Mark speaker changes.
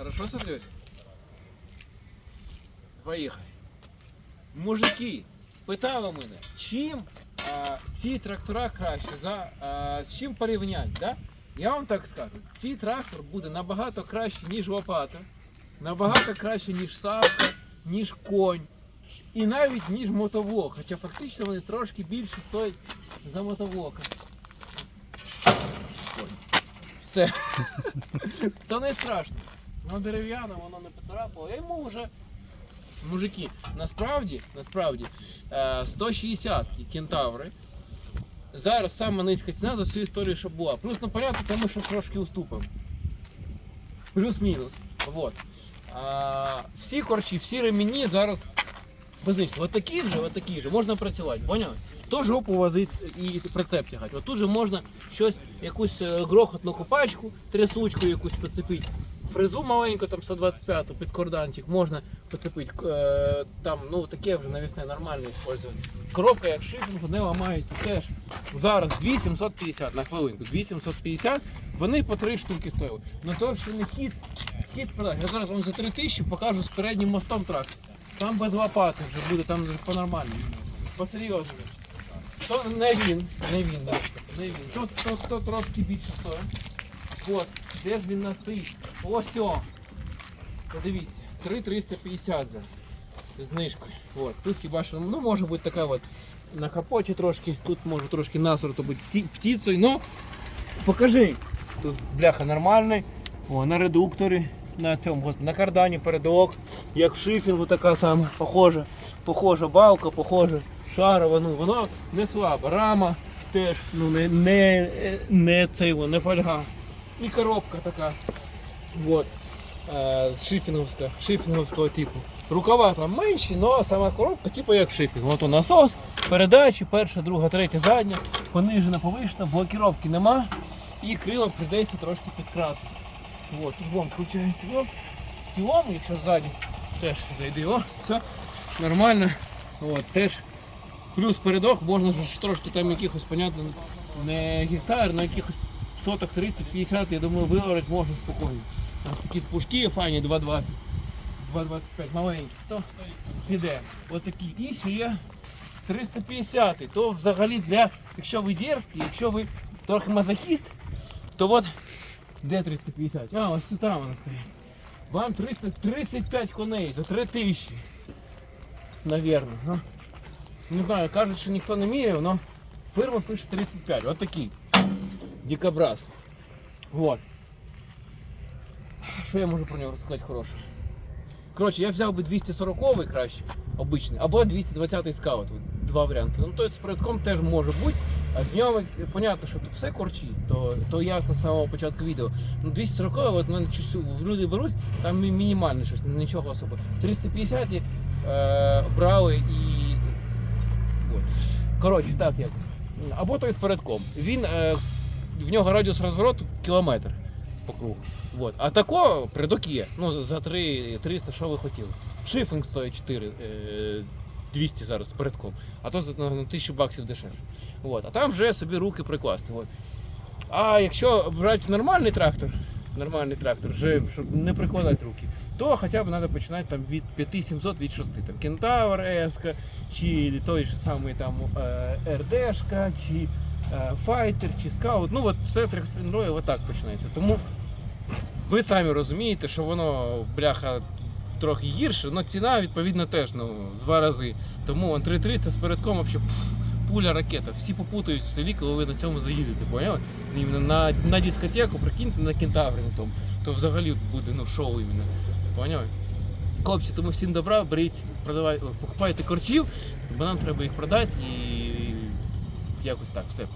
Speaker 1: Хорошо смотрюсь? Поїхали. Мужики, питали мене, чим а, ці трактора краще, за, а, з чим порівняти, да? Я вам так скажу, цей трактор буде набагато краще, ніж лопата, набагато краще, ніж савка, ніж конь. І навіть ніж мотовлок, хоча фактично вони трошки більше стоять за мотовлока. Все. То не страшно. Воно дерев'яне, воно не поцарапало. Я йому вже. Мужики, насправді, насправді, е, 160 кентаври. Зараз саме низька ціна за всю історію, що була. Плюс, на порядку, тому що трошки уступив. Плюс-мінус. Вот. Всі корчі, всі ремені зараз Позничте, от такі ж, от такі ж, можна працювати, поняв? То жопу возить і прицеп тягати. От тут же можна щось, якусь е, грохотну копачку, трясучку якусь поцепити. Фрезу маленьку, там 125 під корданчик можна поцепити. Е, Там, ну таке вже навісне нормально використовувати. Коробка як шифінг, не ламається теж. Зараз 2750 на хвилинку, 2750, вони по 3 штуки стояли. Ну то ще не хід, хід продаж. Я зараз вам за 3000 покажу з переднім мостом трактор. Там без лопати вже буде, там вже по-нормальному. По-серйозному. То не він, не він, да. Не він. То, то, то трошки більше стоїть. От, де ж він у нас стоїть? Ось о. Подивіться, 3,350 зараз. Це знижкою. От, тут хіба що, ну може бути така от на капоті трошки, тут може трошки насорто бути ті- птицею, но покажи. Тут бляха нормальний. О, на редукторі, На цьому, на кардані передок, як в шифінгу така сама, похожа, похожа балка, похожа шарова, ну воно не слаба. Рама теж ну, не, не, не, цей, не фольга. І коробка така. Вот. Е, шифінговська, шифінговського типу. Рукава там менші, але сама коробка, типу як шифінг. Ото насос, передачі, перша, друга, третя, задня, понижена, повишена, блокіровки нема. І крило прийдеться трошки підкрасити. Вот, вон включається. О, в цілому, якщо ззаді теж зайди, о, все нормально. От, теж. Плюс передок можна ж трошки там якихось, понятно, не гектар, на якихось соток 30-50, я думаю, виорати можна спокійно. Ось такі пушки файні 2,20, 2,25 маленькі, то піде. Ось такі. І ще є 350, то взагалі для, якщо ви дерзкий, якщо ви трохи мазохіст, то от де 350? А, ось там вона стоїть. Вам 335 коней за 3000. Наверно. Ну, не знаю, кажуть, що ніхто не міряв, але фирма пише 35. От такий. Дикобраз. Вот. Що я можу про нього розказати хороше? Коротше, я взяв би 240 краще, обичний, або 220 скаут. От Два варіанти. Ну, тобто з передком теж може бути. А з нього, понятно, що тут все корчі, то, то ясно з самого початку відео. Ну 240 от мене люди беруть, там мі- мінімальне щось, нічого особливого. 350 е, брали і. От. Коротше, так якось. Або той з передком. Він, е, в нього радіус розвороту кілометр по кругу. Вот. А тако передок є. Ну, за 3 300, що ви хотіли. Шифінг стоїть 4 е, 200 зараз з передком. А то на, на 1000 баксів дешевше. Вот. А там вже собі руки прикласти. Вот. А якщо брати нормальний трактор, нормальний трактор, вже щоб не прикладати руки, то хоча б треба починати там від 5700 від 6. Там Кентавр Еска, чи той же самий там е, РДшка, чи е, Файтер, чи Скаут. Ну от все трьохциліндрове отак починається. Тому ви самі розумієте, що воно бляха трохи гірше, але ціна відповідно теж ну, в два рази. Тому вон 3300 з передком пф, пуля ракета. Всі попутають в селі, коли ви на цьому заїдете. Поняли? На, на дискотеку, прикиньте на кентаврі на тому, то взагалі буде ну, шоу іменно. Поняли? Хлопці, тому всім добра, беріть, продавайте, покупайте корчів, бо нам треба їх продати і якось так все.